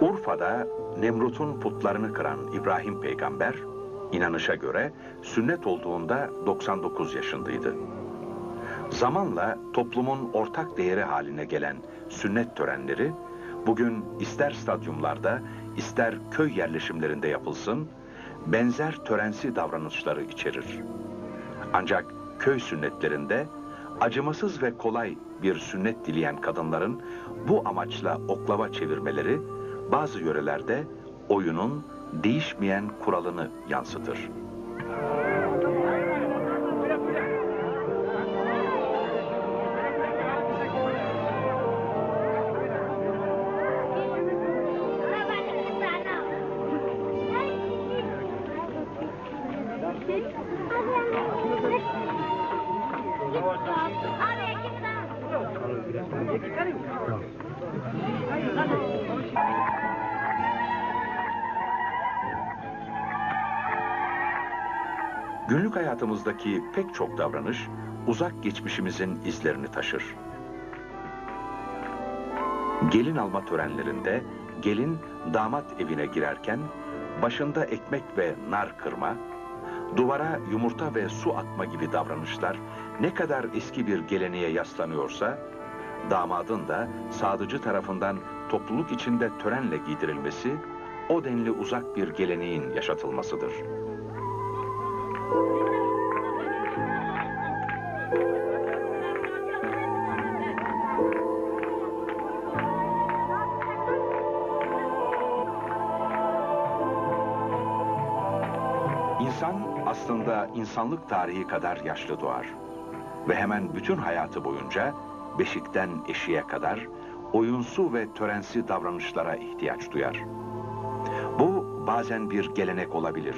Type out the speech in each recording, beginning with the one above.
Dağı'da Nemrut'un putlarını kıran İbrahim peygamber, inanışa göre sünnet olduğunda 99 yaşındaydı. Zamanla toplumun ortak değeri haline gelen sünnet törenleri, bugün ister stadyumlarda, ister köy yerleşimlerinde yapılsın, benzer törensi davranışları içerir. Ancak köy sünnetlerinde acımasız ve kolay bir sünnet dileyen kadınların bu amaçla oklava çevirmeleri bazı yörelerde oyunun değişmeyen kuralını yansıtır. Günlük hayatımızdaki pek çok davranış uzak geçmişimizin izlerini taşır. Gelin alma törenlerinde gelin damat evine girerken başında ekmek ve nar kırma, duvara yumurta ve su atma gibi davranışlar ne kadar eski bir geleneğe yaslanıyorsa, damadın da sadıcı tarafından topluluk içinde törenle giydirilmesi, o denli uzak bir geleneğin yaşatılmasıdır. İnsan aslında insanlık tarihi kadar yaşlı doğar. Ve hemen bütün hayatı boyunca beşikten eşiğe kadar oyunsu ve törensi davranışlara ihtiyaç duyar. Bazen bir gelenek olabilir,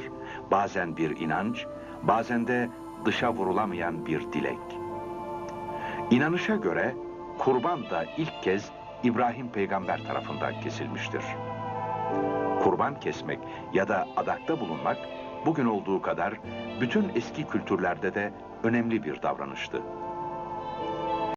bazen bir inanç, bazen de dışa vurulamayan bir dilek. İnanışa göre kurban da ilk kez İbrahim peygamber tarafından kesilmiştir. Kurban kesmek ya da adakta bulunmak bugün olduğu kadar bütün eski kültürlerde de önemli bir davranıştı.